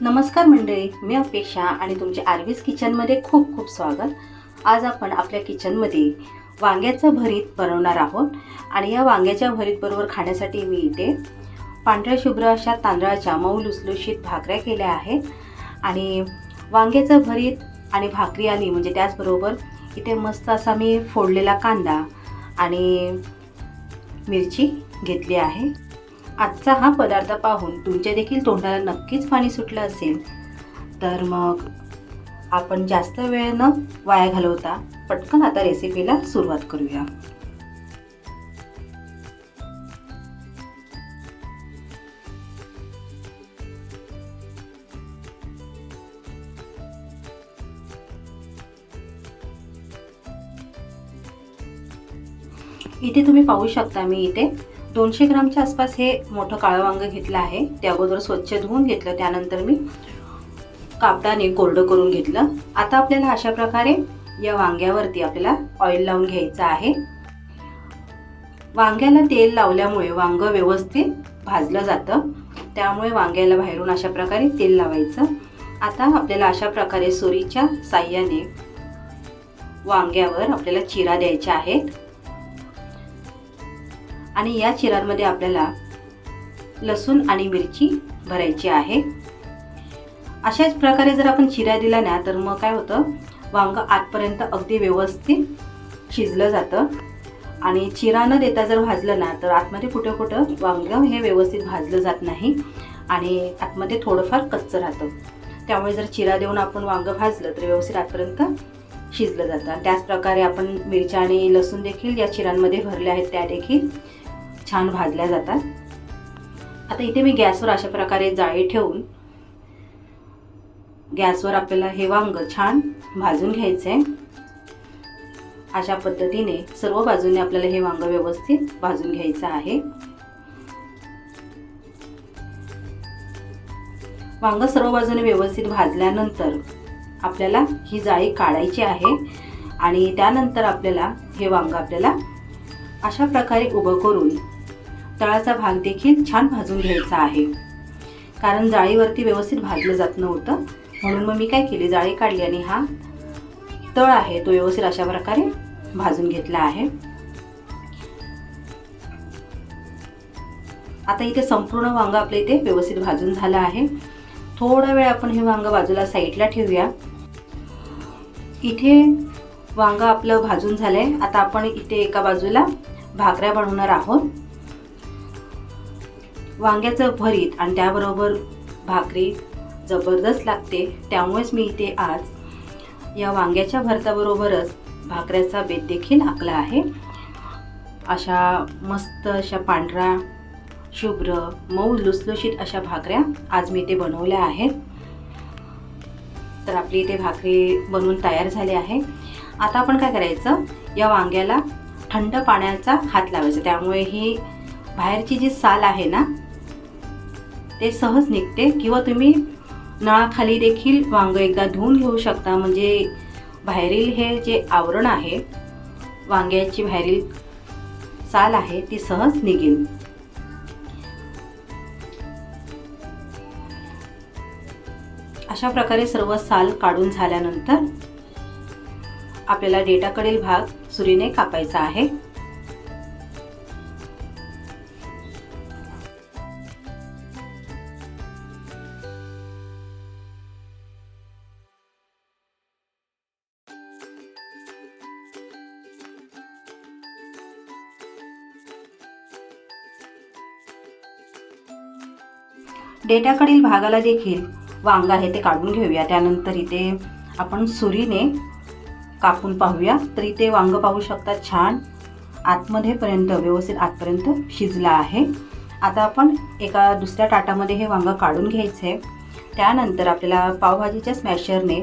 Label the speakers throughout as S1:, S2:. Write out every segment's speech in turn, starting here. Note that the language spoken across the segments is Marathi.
S1: नमस्कार मंडळी मी अपेक्षा आणि तुमचे आरवीज किचनमध्ये खूप खूप स्वागत. आज आपण आपल्या किचनमध्ये वांग्याचं भरीत बनवणार आहोत आणि या वांग्याच्या भरीतबरोबर खाण्यासाठी मी इथे पांढऱ्या शुभ्र अशा तांदळाच्या मऊ लुसलुशीत भाकऱ्या केल्या आहेत. आणि वांग्याचं भरीत आणि भाकरी आली म्हणजे त्याचबरोबर इथे मस्त असा मी फोडलेला कांदा आणि मिरची घेतली आहे. आजचा हा पदार्थ पाहून तुमच्या देखील तोंडाला नक्कीच पाणी सुटलं असेल. तर मग आपण जास्त वेळ न वाया घालवता पटकन आता रेसिपीला सुरुवात करूया. इथे तुम्ही पाहू शकता मी इथे दोनशे ग्रामच्या आसपास हे मोठं काळं वांग घेतलं आहे. ते अगोदर स्वच्छ धुवून घेतलं. त्यानंतर मी कापडाने कोरडं करून घेतलं. आता आपल्याला अशा प्रकारे या वांग्यावरती आपल्याला ऑइल लावून घ्यायचं आहे. वांग्याला तेल लावल्यामुळे वांग व्यवस्थित भाजलं जातं. त्यामुळे वांग्याला बाहेरून अशा प्रकारे तेल लावायचं. आता आपल्याला अशा प्रकारे सुरीच्या साह्याने वांग्यावर आपल्याला चिरा द्यायच्या आहेत. आणि या चिरांमध्ये आपल्याला लसूण आणि मिरची भरायची आहे. अशाच प्रकारे जर आपण चिरा दिला ना तर मग काय होतं? वांग आतपर्यंत अगदी व्यवस्थित शिजलं जातं. आणि चिरा न देता जर भाजलं ना तर आतमध्ये कुठं कुठं वांग हे व्यवस्थित भाजलं जात नाही. आणि आतमध्ये थोडंफार कच्चं राहतं. त्यामुळे जर चिरा देऊन आपण वांग भाजलं तर व्यवस्थित आतपर्यंत शिजलं जातं. त्याचप्रकारे आपण मिरच्या आणि लसूण देखील या चिरांमध्ये भरले आहेत त्या देखील छान भाजल्या जातात. आता इथे मी गॅसवर अशा प्रकारे जाळी ठेवून गॅसवर आपल्याला हे वांग छान भाजून घ्यायचं आहे अशा पद्धतीने सर्व बाजूने आपल्याला हे वांग व्यवस्थित भाजून घ्यायचं आहे. वांग सर्व बाजूने व्यवस्थित भाजल्यानंतर आपल्याला ही जाळी काढायची आहे आणि त्यानंतर आपल्याला हे वांग आपल्याला अशा प्रकारे उभं करून तळाचा भाग देखील छान भाजून घ्यायचा आहे. कारण जाळीवरती व्यवस्थित भाजलं जात नव्हतं. म्हणून मग मी काय केली? जाळी काढली आणि हा तळ आहे तो व्यवस्थित अशा प्रकारे भाजून घेतला आहे. आता इथे संपूर्ण वांग आपल्या इथे व्यवस्थित भाजून झालं आहे. थोडा वेळ आपण हे वांग बाजूला साईडला ठेवूया. इथे वांग आपलं भाजून झालंय. आता आपण इथे एका बाजूला भाकऱ्या बनवणार आहोत. वांग्याचं भरीत आणि त्याबरोबर भाकरी जबरदस्त लागते. त्यामुळेच मी इथे आज या वांग्याच्या भरताबरोबरच भाकऱ्याचा बेत देखील आखला आहे. अशा मस्त अशा पांढरा शुभ्र मऊ लुसलुशीत अशा भाकऱ्या आज मी इथे बनवल्या आहेत. तर आपली इथे भाकरी बनवून तयार झाली आहे. आता आपण काय करायचं? या वांग्याला थंड पाण्याचा हात लावायचा. त्यामुळे ही बाहेरची जी साल आहे ना ते सहज निघते किंवा तुम्ही नळाखाली देखील वांग एकदा धुवून घेऊ शकता. म्हणजे बाहेरील हे जे आवरण आहे वांग्याची बाहेरील साल आहे ती सहज निघेल. अशा प्रकारे सर्व साल काढून झाल्यानंतर आपल्याला डेटाकडील भाग सुरीने कापायचा आहे. डेटाकडील भागाला देखील वांग आहे ते काढून घेऊया. त्यानंतर इथे आपण सुरीने कापून पाहूया. तर इथे वांग पाहू शकता छान. आतमध्येपर्यंत व्यवस्थित आतपर्यंत शिजला आहे. आता आपण एका दुसऱ्या ताटामध्ये हे वांग काढून घ्यायचं. आहे त्यानंतर आपल्याला पावभाजीच्या स्मॅशरने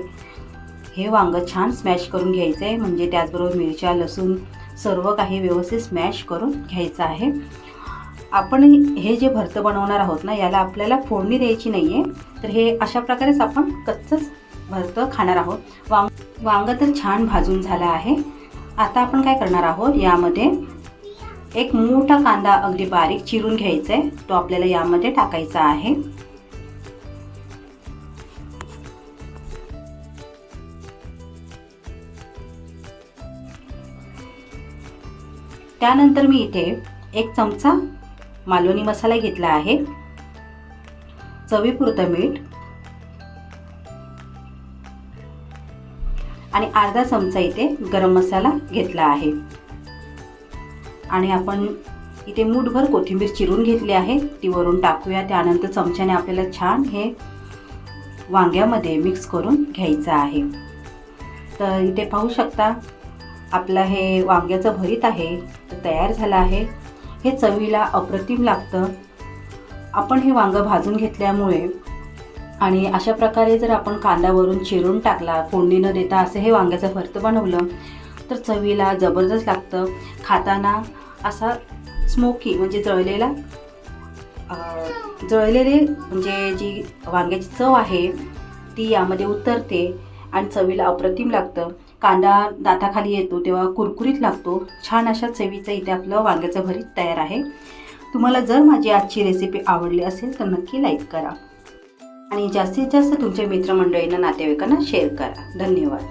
S1: हे वांग छान स्मॅश करून घ्यायचं. आहे म्हणजे त्याचबरोबर मिरच्या लसूण सर्व काही व्यवस्थित स्मॅश करून घ्यायचं आहे. आपण हे जे भरतं बनवणार आहोत ना याला आपल्याला फोडणी द्यायची नाही आहे तर हे अशा प्रकारेच आपण कच्चंच भरतं खाणार आहोत. वांग वांगं तर छान भाजून झालं आहे. आता आपण काय करणार आहोत यामध्ये एक मोठा कांदा अगदी बारीक चिरून घ्यायचा आहे तो आपल्याला यामध्ये टाकायचा आहे. त्यानंतर मी इथे एक चमचा मालवणी मसाला घेतला आहे. चवीपुरतं मीठ. आणि अर्धा चमचा इथे गरम मसाला घेतला आहे. आणि आपण इथे मूठभर कोथिंबीर चिरून घेतली आहे. ती वरून टाकूया. त्यानंतर चमच्याने आपल्याला छान हे वांग्यामध्ये मिक्स करून घ्यायचं आहे. तर इथे पाहू शकता आपलं हे वांग्याचं भरीत आहे. तर तयार झालं आहे. हे चवीला अप्रतिम लागतं. आपण हे वांगं भाजून घेतल्यामुळे आणि अशा प्रकारे जर आपण कांदावरून चिरून टाकला फोडणी न देता असं हे वांग्याचं भरतं बनवलं तर चवीला जबरदस्त लागतं. खाताना असा स्मोकी म्हणजे जळलेला जळलेले म्हणजे जी वांग्याची चव आहे ती यामध्ये उतरते आणि चवीला अप्रतिम लागतं. कांदा दाताखाली येतो तेव्हा कुरकुरीत लागतो. छान अशा चवीचं इथे आपलं वांग्याचं भरीत तयार आहे. तुम्हाला जर माझी आजची रेसिपी आवडली असेल तर नक्की लाईक करा. आणि जास्तीत जास्त तुमच्या मित्रमंडळींना नातेवाईकांना शेअर करा. धन्यवाद.